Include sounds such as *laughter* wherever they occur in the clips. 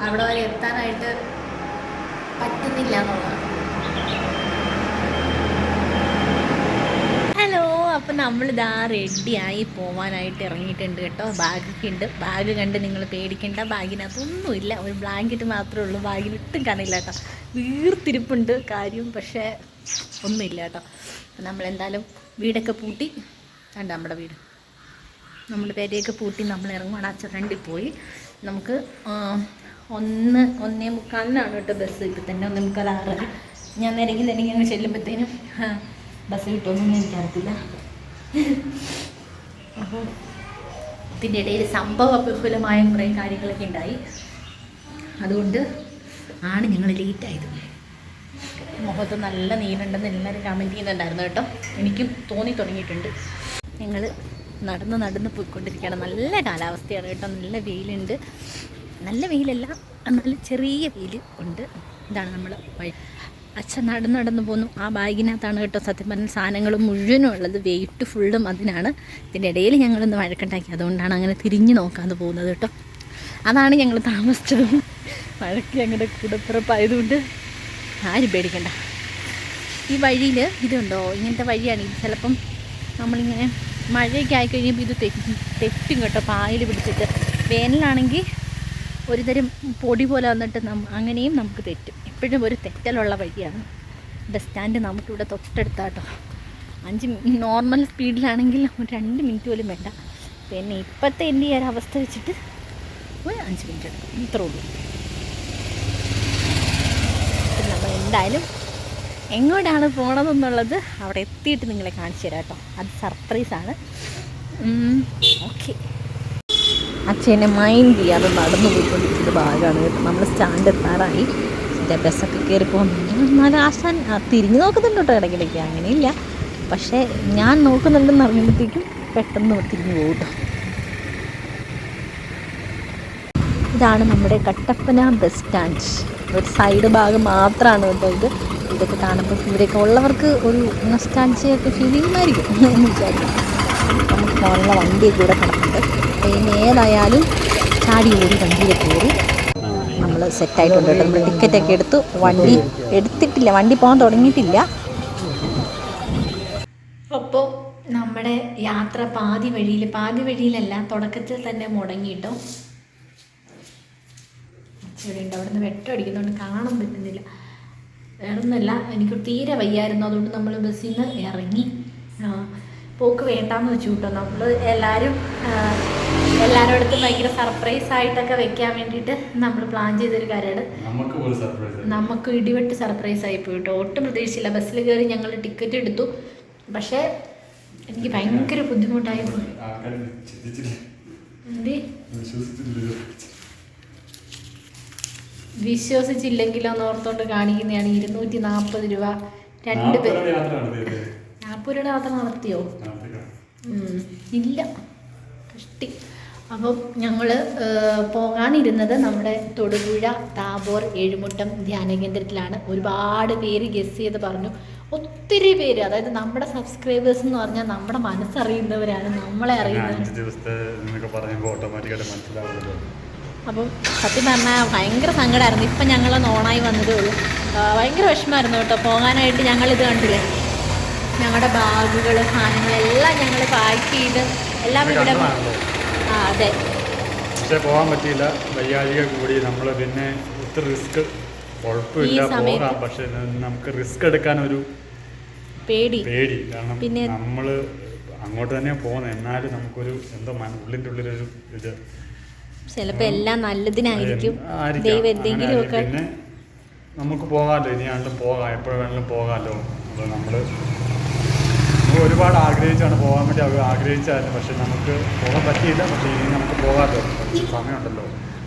അവിടെ വരെ എത്താനായിട്ട് പറ്റുന്നില്ല എന്നുള്ളതാണ് ഹലോ അപ്പം നമ്മളിതാ റെഡിയായി പോവാനായിട്ട് ഇറങ്ങിയിട്ടുണ്ട് കേട്ടോ. ബാഗൊക്കെ ഉണ്ട് ബാഗ് കണ്ട് നിങ്ങൾ പേടിക്കേണ്ട. ബാഗിനകത്തൊന്നുമില്ല. ഒരു ബ്ലാങ്കറ്റ് മാത്രമേ ഉള്ളൂ. ബാഗിലിട്ടും കാണില്ല കേട്ടോ. വീർത്തിരിപ്പുണ്ട് കാര്യം പക്ഷേ ഒന്നുമില്ല കേട്ടോ. നമ്മളെന്തായാലും വീടൊക്കെ പൂട്ടി. കണ്ട നമ്മുടെ വീട്? നമ്മുടെ പേരെയൊക്കെ പൂട്ടി നമ്മൾ ഇറങ്ങുവാണ്. അച്ഛൻ പോയി. നമുക്ക് ഒന്ന് ഒന്നേ മുക്കാലിനാണ് കേട്ടോ ബസ് ഇപ്പം തന്നെ ഒന്നേ മുക്കാൽ ആറ്. ഞാൻ നിരങ്ങി നിരങ്ങി അങ്ങ് ചെല്ലുമ്പോഴത്തേനും ബസ് കിട്ടുമെന്നൊന്നും എനിക്കറിയത്തില്ല. അപ്പോൾ ഇതിന്റെ ഇടയിൽ സംഭവ വിപുലമായ കുറേ കാര്യങ്ങളൊക്കെ ഉണ്ടായി. അതുകൊണ്ട് ആണ് ഞങ്ങൾ ലേറ്റായത് മുഖത്ത് നല്ല നീരുണ്ടെന്ന് എല്ലാവരും കമന്റ് ചെയ്യുന്നുണ്ടായിരുന്നു കേട്ടോ. എനിക്കും തോന്നി തുടങ്ങിയിട്ടുണ്ട്. ഞങ്ങൾ നടന്ന് നടന്ന് പോയിക്കൊണ്ടിരിക്കുകയാണ്. നല്ല കാലാവസ്ഥയാണ് കേട്ടോ. നല്ല വെയിലുണ്ട്. നല്ല വെയിലല്ല നല്ല ചെറിയ വെയിൽ ഉണ്ട്. ഇതാണ് നമ്മൾ അച്ഛൻ നടന്ന് നടന്ന് പോന്നു. ആ ബാഗിനകത്താണ് കേട്ടോ സത്യം പറഞ്ഞ സാധനങ്ങൾ മുഴുവനും ഉള്ളത്. വെയിറ്റ് ഫുള്ളും അതിനാണ്. ഇതിന്റെ ഇടയിൽ ഞങ്ങളൊന്ന് വഴക്കുണ്ടാക്കി. അതുകൊണ്ടാണ് അങ്ങനെ തിരിഞ്ഞു നോക്കാതെ പോകുന്നത് കേട്ടോ. അതാണ് ഞങ്ങൾ താമസിച്ചത്. മഴയ്ക്ക് ഞങ്ങളുടെ കൂടപ്പിറപ്പായതുകൊണ്ട് ആരും പേടിക്കണ്ട. ഈ വഴിയിൽ ഇതുണ്ടോ? ഇങ്ങനത്തെ വഴിയാണ്. ഇത് ചിലപ്പം നമ്മളിങ്ങനെ മഴയൊക്കെ ആയിക്കഴിയുമ്പോൾ ഇത് തെറ്റും കേട്ടോ. പായൽ പിടിച്ചിട്ട് വേനലാണെങ്കിൽ ഒരു തരം പൊടി പോലെ വന്നിട്ട് അങ്ങനെയും നമുക്ക് തെറ്റും. എപ്പോഴും ഒരു തെറ്റലുള്ള വഴിയാണ്. ബസ് സ്റ്റാൻഡ് നമുക്കിവിടെ തൊട്ടടുത്താട്ടോ. അഞ്ച് നോർമൽ സ്പീഡിലാണെങ്കിൽ ഒരു രണ്ട് മിനിറ്റ് പോലും വേണ്ട. പിന്നെ ഇപ്പോഴത്തെ എന്റെ ഈ ഒരു അവസ്ഥ വെച്ചിട്ട് ഒരു അഞ്ച് മിനിറ്റ് എടുക്കും. ഇത്രേ ഉള്ളൂ. നമ്മൾ എന്തായാലും എങ്ങോട്ടാണ് പോണതെന്നുള്ളത് അവിടെ എത്തിയിട്ട് നിങ്ങളെ കാണിച്ചു തരാം കേട്ടോ. അത് സർപ്രൈസാണ് ഓക്കെ അച്ഛനെ മൈൻഡ് ചെയ്യാതെ നടന്നു പോയിക്കൊണ്ടിരിക്കുന്ന ഭാഗമാണ് കേട്ടോ. നമ്മൾ സ്റ്റാൻഡ് എത്താറായി. എന്റെ ബസ്സൊക്കെ കയറി പോകുന്നുണ്ട് എന്നാലും ആശാൻ തിരിഞ്ഞു നോക്കുന്നുണ്ട് കേട്ടോ ഇടയ്ക്കിടയ്ക്ക്. അങ്ങനെയില്ല. പക്ഷേ ഞാൻ നോക്കുന്നുണ്ടെന്ന് അറിയുമ്പോഴത്തേക്കും പെട്ടെന്ന് തിരിഞ്ഞു പോകും ഇതാണ് നമ്മുടെ കട്ടപ്പന ബസ് സ്റ്റാൻഡ് ഒരു സൈഡ് ഭാഗം മാത്രമാണ് കേട്ടോ ഇത്. ഇതൊക്കെ കാണുമ്പോൾ ഇവിടെയൊക്കെ ഉള്ളവർക്ക് ഒരു നൊസ്റ്റാൻസിയൊക്കെ ഫീൽ ചെയ്യുമായിരിക്കും എന്ന് വിചാരിക്കും നമുക്ക് പോകാനുള്ള വണ്ടിയൊക്കെ ഇവിടെ കിടക്കുന്നുണ്ട് പിന്നെ ഏതായാലും ചാടി ഓടി വണ്ടിയിൽ കയറി. നമ്മൾ സെറ്റായിട്ടുണ്ട് കേട്ടോ. നമ്മൾ ടിക്കറ്റൊക്കെ എടുത്തു. വണ്ടി എടുത്തിട്ടില്ല. വണ്ടി പോകാൻ തുടങ്ങിയിട്ടില്ല. അപ്പോൾ നമ്മുടെ യാത്ര പാതി വഴിയിൽ പാതി വഴിയിലല്ല തുടക്കത്തിൽ തന്നെ മുടങ്ങിയിട്ടോ? ഇവിടെ ഉണ്ട്. അവിടെ നിന്ന് വെട്ടം അടിക്കുന്നതുകൊണ്ട് കാണാൻ പറ്റുന്നില്ല. വേറൊന്നുമല്ല. എനിക്ക് തീരെ വയ്യായിരുന്നു. അതുകൊണ്ട് നമ്മൾ ബസ്സിൽ നിന്ന് ഇറങ്ങി. പോക്ക് വേണ്ടാന്ന് വെച്ചു കിട്ടും. നമ്മൾ എല്ലാവരും എല്ലാരോടത്തും ഭയങ്കര സർപ്രൈസ് ആയിട്ടൊക്കെ വെക്കാൻ വേണ്ടിയിട്ട് നമ്മൾ പ്ലാൻ ചെയ്തൊരു കാര്യമാണ്. നമുക്ക് ഇടിവെട്ട് സർപ്രൈസ് ആയി പോയി കേട്ടോ. ഒട്ടും പ്രതീക്ഷിച്ചില്ല. ബസ്സിൽ കയറി ഞങ്ങൾ ടിക്കറ്റ് എടുത്തു. പക്ഷേ എനിക്ക് ഭയങ്കര ബുദ്ധിമുട്ടായി പോയി. വിശ്വസിച്ചില്ലെങ്കിലോ എന്ന് ഓർത്തോണ്ട് കാണിക്കുന്നതാണ് ഇരുന്നൂറ്റി നാൽപ്പത് രൂപ. രണ്ട് പേർ നാൽപ്പത് യാത്ര നടത്തിയോ ഇല്ല. കഷ്ടി. അപ്പം ഞങ്ങൾ പോകാനിരുന്നത് നമ്മുടെ തൊടുപുഴ താബോർ ഏഴുമുട്ടം ധ്യാന കേന്ദ്രത്തിലാണ്. ഒരുപാട് പേര് ഗസ് ചെയ്ത് പറഞ്ഞു. ഒത്തിരി പേര് അതായത് നമ്മുടെ സബ്സ്ക്രൈബേഴ്സ് എന്ന് പറഞ്ഞാൽ നമ്മുടെ മനസ്സറിയുന്നവരാണ് നമ്മളെ അറിയുന്നത് അപ്പം സത്യം പറഞ്ഞാൽ ഭയങ്കര സങ്കടമായിരുന്നു ഇപ്പം ഞങ്ങൾ ഓണായി വന്നതേ ഉള്ളൂ. ഭയങ്കര വിഷമമായിരുന്നു കേട്ടോ. പോകാനായിട്ട് ഞങ്ങളിത് കണ്ടില്ലേ? ഞങ്ങളുടെ ബാഗുകൾ സാധനങ്ങളെല്ലാം ഞങ്ങൾ പാക്ക് ചെയ്ത് എല്ലാം ഇവിടെ ആ അതെ. പക്ഷേ പോകാൻ പറ്റിയില്ല. വയ്യാഴിക കൂടി. നമ്മൾ പിന്നെ ഒത്തിരി റിസ്ക് കുഴപ്പമില്ല. പോകാം. പക്ഷെ നമുക്ക് റിസ്ക് എടുക്കാൻ ഒരു പേടി. പേടി. കാരണം പിന്നെ- നമ്മൾ അങ്ങോട്ട് തന്നെ പോകുന്നത്. എന്നാലും നമുക്കൊരു എന്തോ ഉള്ളിന്റെ ഉള്ളിലൊരു ഇത്. ചിലപ്പോൾ എല്ലാം നല്ലതിനായിരിക്കും. ദൈവം പിന്നെ നമുക്ക് പോകാമല്ലോ. ഇനി ആണ്ടും പോകാം. എപ്പോഴും വേണമെങ്കിലും പോകാമല്ലോ. അപ്പോൾ നമ്മൾ നമ്മൾ ഒരുപാട് ആഗ്രഹിച്ചാണ് പോകാൻ വേണ്ടി അവർ ആഗ്രഹിച്ചായിരുന്നു. പക്ഷെ നമുക്ക് പോകാൻ പറ്റിയില്ല. പക്ഷേ ഇനി നമുക്ക് പോകാമല്ലോ. കുറച്ച് സമയമുണ്ടല്ലോ.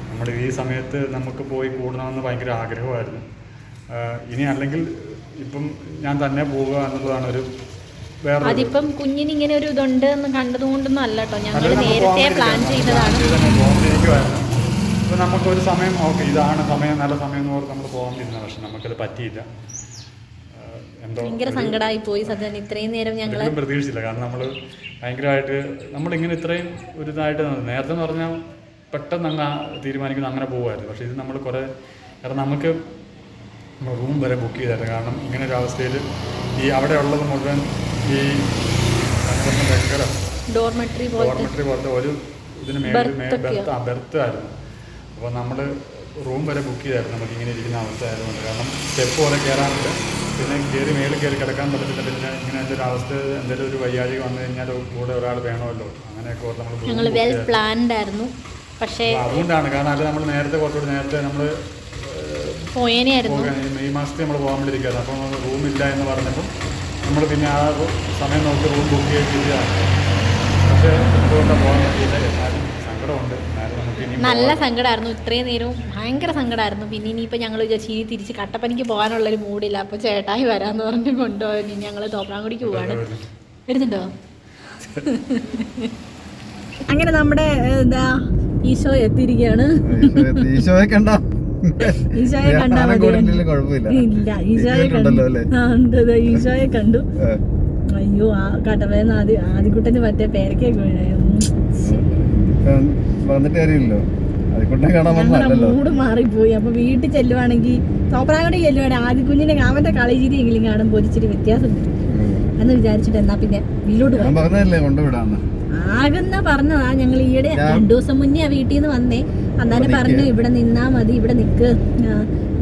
നമ്മൾ ഈ സമയത്ത് നമുക്ക് പോയി കൂടണമെന്ന് ഭയങ്കര ആഗ്രഹമായിരുന്നു. ഇനി അല്ലെങ്കിൽ ഇപ്പം ഞാൻ തന്നെ പോവുക എന്നുള്ളതാണ് ഒരു അതിപ്പം കുഞ്ഞിന് ഇങ്ങനെ ഒരു ഇതുണ്ട് എന്ന് കണ്ടതുകൊണ്ടൊന്നും അല്ല കേട്ടോ. ഞങ്ങൾ നേരത്തെ പ്ലാൻ ചെയ്തതാണ്. അപ്പോൾ നമുക്കൊരു സമയം ഓക്കെ ഇതാണ് സമയം നല്ല സമയം എന്ന് പറഞ്ഞ് നമ്മൾ പോകാണ്ടിരുന്നത് പക്ഷെ നമുക്കത് പറ്റിയില്ല. ഭയങ്കര സങ്കടമായി പോയി സത്യം ഇത്രയും നേരം ഞങ്ങൾ പ്രതീക്ഷിച്ചില്ല. കാരണം നമ്മൾ ഭയങ്കരമായിട്ട് നമ്മളിങ്ങനെ ഇത്രയും ഒരു ഇതായിട്ട്. നേരത്തെ എന്ന് പറഞ്ഞാൽ പെട്ടെന്ന് അങ്ങ് തീരുമാനിക്കുന്നു അങ്ങനെ പോകുമായിരുന്നു പക്ഷേ ഇത് നമ്മൾ കുറേ കാരണം നമുക്ക് റൂം വരെ ബുക്ക് ചെയ്തായിരുന്നു. കാരണം ഇങ്ങനെ ഒരു അവസ്ഥയിൽ ഈ അവിടെ ഉള്ളത് മുഴുവൻ ഈ ഭയങ്കര ഡോർമെട്രി പോലത്തെ ഡോർമെട്രി പോലത്തെ ഒരു ഇതിന്? ബെർത്ത് ആയിരുന്നു. അപ്പോൾ നമ്മൾ റൂം വരെ ബുക്ക് ചെയ്തായിരുന്നു. നമുക്ക് ഇങ്ങനെ ഇരിക്കുന്ന അവസ്ഥ ആയതുകൊണ്ട്. കാരണം സ്റ്റെപ്പ് പോലെ കയറാനില്ല പിന്നെ കയറി മേളിൽ കയറി കിടക്കാൻ പറ്റത്തില്ല. പിന്നെ ഇങ്ങനത്തെ ഒരു അവസ്ഥ എന്തെങ്കിലും ഒരു വയ്യാഴിക വന്നു കഴിഞ്ഞാൽ കൂടെ ഒരാൾ വേണമല്ലോ. അങ്ങനെയൊക്കെ ഓർത്ത് നമ്മൾ ഞങ്ങൾ വെൽ പ്ലാൻഡ് ആയിരുന്നു. പക്ഷേ അതുകൊണ്ടാണ്. കാരണം അത് നമ്മൾ നേരത്തെ കുറച്ചുകൂടി നേരത്തെ നമ്മൾ പോയേനെയായിരുന്നു. മെയ് മാസത്തിൽ നമ്മൾ പോകാൻ വേണ്ടിയിരിക്കുകയായിരുന്നു അപ്പോൾ നമ്മൾ റൂമില്ല എന്ന് പറഞ്ഞപ്പം നമ്മൾ പിന്നെ ആ സമയം നോക്കി റൂം ബുക്ക് ചെയ്തിട്ടാണ് പക്ഷേ എന്തുകൊണ്ടാണ് പോകാൻ എന്നാലും സങ്കടമുണ്ട്. നല്ല സങ്കടമായിരുന്നു ഇത്രയും നേരവും ഭയങ്കര സങ്കടമായിരുന്നു പിന്നെ ഇനിയിപ്പോൾ ഞങ്ങൾ വിചാരിച്ചു ഇനി തിരിച്ച് കട്ടപ്പനയ്ക്ക് പോകാനുള്ളൊരു മൂഡില്ല അപ്പോൾ ചേട്ടായി വരാമെന്ന് പറഞ്ഞ് കൊണ്ടുപോയി. ഇനി ഞങ്ങൾ തോപ്രാങ്കുടിക്ക് പോവാണ്. വരുന്നുണ്ടോ? അങ്ങനെ നമ്മുടെ എന്താ ഈശോ എത്തിയിരിക്കുകയാണ് ഈശോയെ കണ്ട? ഈശോയെ കണ്ടാ മതി. ഇല്ല ഈശോയെ കണ്ടു. ഈശോയെ കണ്ടു. അയ്യോ ആ കട്ടപ്പന ആദ്യ ആദ്യക്കുട്ടന് മറ്റേ പേരക്കൊക്കെ വീണായിരുന്നു. വന്നിട്ട് കാര്യമില്ലല്ലോ. മാറിപ്പോയി. അപ്പൊ വീട്ടിൽ ചെല്ലുവാണെങ്കിൽ തോപ്രാങ്കോട് ചെല്ലുവാണെങ്കിൽ ആദ്യ കുഞ്ഞിനെ അവന്റെ കളിചിരിയെങ്കിലും കാണുമ്പോൾ ഒരിച്ചിരി വ്യത്യാസം എന്ന് വിചാരിച്ചിട്ട് എന്നാ പിന്നെ വീട്ടിലോട്ട് ആകുന്ന പറഞ്ഞതാ ഞങ്ങൾ ഈയിടെ രണ്ടു ദിവസം മുന്നേ ആ വീട്ടിൽ നിന്ന് വന്നേ. അന്നാലും പറഞ്ഞു. ഇവിടെ നിന്നാ മതി ഇവിടെ നിക്ക്.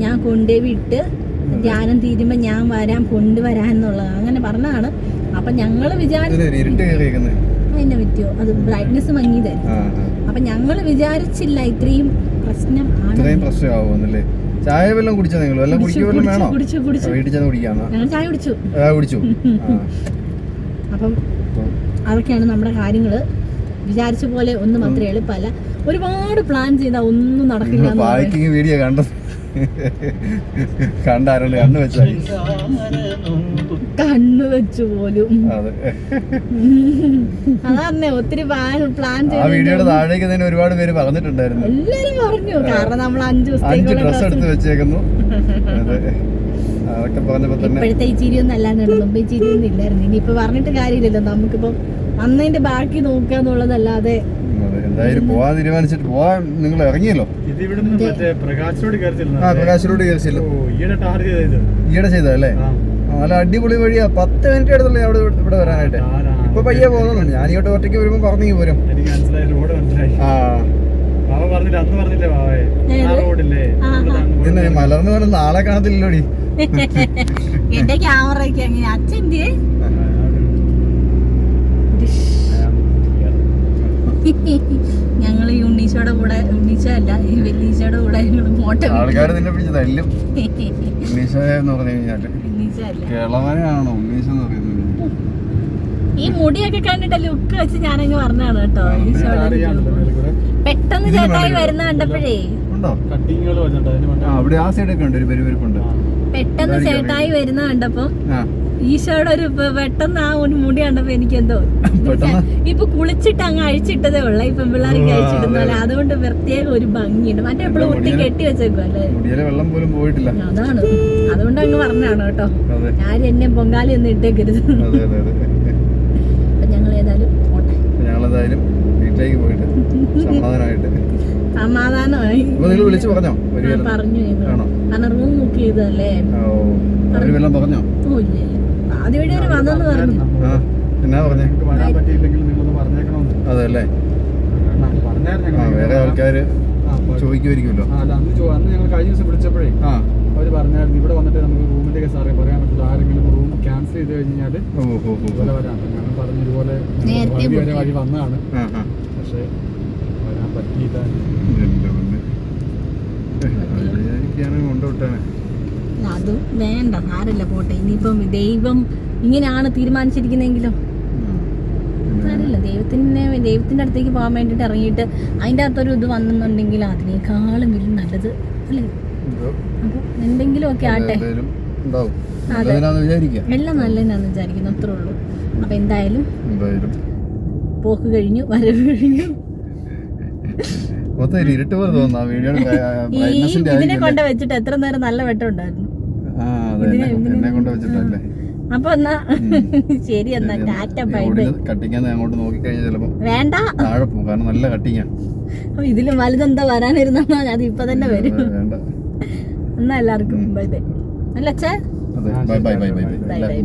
ഞാൻ കൊണ്ടേ വിട്ട് ധ്യാനം തീരുമ്പോ ഞാൻ വരാം കൊണ്ടുവരാന്നുള്ളത് അങ്ങനെ പറഞ്ഞതാണ്. അപ്പൊ ഞങ്ങൾ വിചാരിച്ചു ഇതിലൊരു ഇരുട്ട് കയറിയിരിക്കുന്നത് അതിനെ പറ്റിയോ അത് ബ്രൈറ്റ്നെസ് മങ്ങിയതായിരുന്നു. അപ്പൊ ഞങ്ങൾ വിചാരിച്ചില്ല ഇത്രയും പ്രശ്നം ഇത്രയും പ്രശ്നമാവുമെന്നല്ലേ? ചായ വല്ലതും കുടിച്ചോ നിങ്ങൾ വല്ലതും കുടിക്കുക വേണോ? വീട്ടിൽ ചെന്ന് കുടിക്കാന്നാ ചായ കുടിച്ചു. ആ കുടിച്ചു. അപ്പം അതൊക്കെയാണ് നമ്മുടെ കാര്യങ്ങൾ വിചാരിച്ച പോലെ ഒന്നും അത്ര എളുപ്പമല്ല. ഒരുപാട് പ്ലാൻ ചെയ്താൽ ഒന്നും നടക്കില്ല വീഡിയോ കണ്ടത്. കണ്ടാരുണ്ട് കണ്ണു വെച്ചാൽ കണ്ണു വെച്ചു പോലും. അതെ. അതന്നെ ഒത്തിരി പ്ലാൻ ആ വീഡിയോയുടെ താഴേക്ക് തന്നെ ഒരുപാട് പേര് പറഞ്ഞിട്ടുണ്ടായിരുന്നു. എല്ലാരും പറഞ്ഞു. കാരണം നമ്മൾ അഞ്ചു അഞ്ച് ഡ്രസ് എടുത്ത് വെച്ചേക്കുന്നു. അതൊക്കെ പറഞ്ഞപ്പോ തന്നെ ഇപ്പോഴത്തെ ഈ ചിരിയൊന്നും അല്ലാണ്ട് മുമ്പേ ചിരിയൊന്നും ഇല്ലായിരുന്നു. ഇനിയിപ്പോ പറഞ്ഞിട്ട് കാര്യമില്ലല്ലോ. നമുക്കിപ്പം അന്നതിന്റെ ബാക്കി നോക്കുക എന്നുള്ളതല്ലാതെ എന്തായാലും പോവാൻ തീരുമാനിച്ചിട്ട് പോവാൻ നിങ്ങൾ ഇറങ്ങിയല്ലോ. ആ പ്രകാശിലോട് കയറിച്ചില്ല. ഈയിടെ ടാർഗറ്റ് ചെയ്തത്. ഈയിടെ ചെയ്തതല്ലേ. നല്ല അടിപൊളി വഴിയാ. പത്ത് മിനിറ്റ് എടുത്തുള്ളൂ അവിടെ ഇവിടെ വരാനായിട്ട്? ഇപ്പൊ പയ്യെ പോകുന്നുണ്ട്. ഞാൻ ഇങ്ങോട്ട് ഒറ്റയ്ക്ക് വരുമ്പോ പറഞ്ഞു പോരും. ആ. പിന്നെ മലർന്നു വേണം നാളെ കാണത്തില്ലല്ലോടി. *laughs* എന്റെ ക്യാമറ അച്ഛന്റെ ഞങ്ങൾ ഈ ഉണ്ണീച്ചയുടെ കൂടെ ഉണ്ണീച്ച അല്ല ഈ വെല്ലീച്ചയുടെ കൂടെ ഞങ്ങൾ മോട്ട ആൾക്കാർ നിന്നെ പിടിച്ച് തല്ലും. *laughs* ഉണ്ണീശ എന്ന് പറഞ്ഞു കഴിഞ്ഞാൽ. ഉണ്ണീശ അല്ല കിളവനാണോ ഉണ്ണീശ എന്ന് പറയുന്നത്? ഈ മുടിയൊക്കെ കണ്ടിട്ട് ലുക്ക് വെച്ച് ഞാനങ്ങ് പറഞ്ഞാണ് കേട്ടോ പെട്ടെന്ന് ചേട്ടായി വരുന്ന കണ്ടപ്പോഴേ. അവിടെ ആ സൈഡൊക്കെ ഉണ്ട് ഒരു പെട്ടെന്ന് ചേട്ടായി വരുന്ന കണ്ടപ്പോ ആ. ഈശോയുടെ ഒരു പെട്ടെന്ന് ആ ഒരു മുടി കണ്ടപ്പോ എനിക്ക് എന്തോ *laughs* ഇപ്പൊ കുളിച്ചിട്ട് അങ്ങ് അഴിച്ചിട്ടതേ ഉള്ള. ഇപ്പൊ പിള്ളേർക്ക് അഴിച്ചിട്ടുന്നല്ലേ അതുകൊണ്ട് പ്രത്യേക ഒരു ഭംഗിയുണ്ട്. മറ്റേ എപ്പോഴും ഒട്ടി കെട്ടി വെച്ചേക്കുവല്ലേ വെള്ളം പോലും പോയിട്ടില്ല. അതാണ്. അതുകൊണ്ട് അങ്ങ് പറഞ്ഞാണ് കേട്ടോ. ആരും എന്നെ പൊങ്കാലി ഒന്നും ഇട്ടേക്കരുത്. ഞങ്ങൾ ഏതായാലും വീട്ടിലേക്ക് പോയിട്ട് സമാധാനമായിട്ട്. സമാധാനമായി. വിളിച്ചു പറഞ്ഞോ? കാരണം റൂം ബുക്ക് ചെയ്തതല്ലേ? പറഞ്ഞു പറഞ്ഞോ? ഓ ഇല്ല ഇല്ല ആദ്യ വഴി വരെ വന്നെന്ന് പറഞ്ഞു ആ എന്നാ പറഞ്ഞേ? വരാൻ പറ്റിയില്ലെങ്കിൽ നിങ്ങളൊന്ന് പറഞ്ഞേക്കണമെന്ന് അതെ അല്ലേ വേറെ ആൾക്കാര്. ചോദിക്കുമായിരിക്കുമല്ലോ. അല്ല അന്ന് അന്ന് ഞങ്ങൾ കഴിഞ്ഞ ദിവസം വിളിച്ചപ്പോഴേ അവർ പറഞ്ഞായിരുന്നു ഇവിടെ വന്നിട്ട് നമുക്ക് റൂമിന്റെ ഒക്കെ സാറേ പറയാൻ പറ്റില്ല ആരെങ്കിലും റൂം ക്യാൻസൽ ചെയ്ത് കഴിഞ്ഞാൽ ഇതുപോലെ വരാം. ഞങ്ങൾ പറഞ്ഞു ഇതുപോലെ വഴി വഴി വന്നതാണ്. പക്ഷേ വരാൻ പറ്റിയില്ല. കൊണ്ടുവിട്ടാണ്. അത് വേണ്ട സാരല്ല പോട്ടെ. ഇനിയിപ്പം ദൈവം ഇങ്ങനെയാണ് തീരുമാനിച്ചിരിക്കുന്നെങ്കിലും സാരമില്ല. ദൈവത്തിനെ ദൈവത്തിന്റെ അടുത്തേക്ക് പോകാൻ വേണ്ടിയിട്ട് ഇറങ്ങിയിട്ട് അതിന്റെ അകത്തൊരു ഇത് വന്നെന്നുണ്ടെങ്കിൽ അതിനേക്കാളും വലിയ നല്ലത് അല്ലേ? അപ്പോൾ എന്തെങ്കിലും ഒക്കെ ആട്ടെ. അതെ. എല്ലാം നല്ലതിനാന്ന് വിചാരിക്കുന്നു അത്രേ ഉള്ളൂ. അപ്പം എന്തായാലും പോക്ക് കഴിഞ്ഞു വരവ് കഴിഞ്ഞു. ഇതിനെ കൊണ്ട് വെച്ചിട്ട് എത്ര നേരം നല്ല വെട്ടം ഉണ്ടായിരുന്നു? ഇതിനെ- കൊണ്ട് വെച്ചിട്ടല്ലേ? അപ്പൊ എന്നാ ശരി എന്നാ ടാറ്റ ബൈ ബൈ. കട്ടിങ്ങാന്ന് അങ്ങോട്ട് നോക്കിക്കഴിഞ്ഞാൽ ചിലപ്പോ വേണ്ട. താഴെ പോകും. കാരണം നല്ല കട്ടിങ്ങാ. അപ്പൊ ഇതിലും വലുതെന്താ വരാനിരുന്നാ അത് ഇപ്പൊ തന്നെ വരും. വേണ്ട. എന്നാ എല്ലാവർക്കും ബൈ ബൈ. അല്ലേ അച്ഛാ? Bye bye bye bye bye.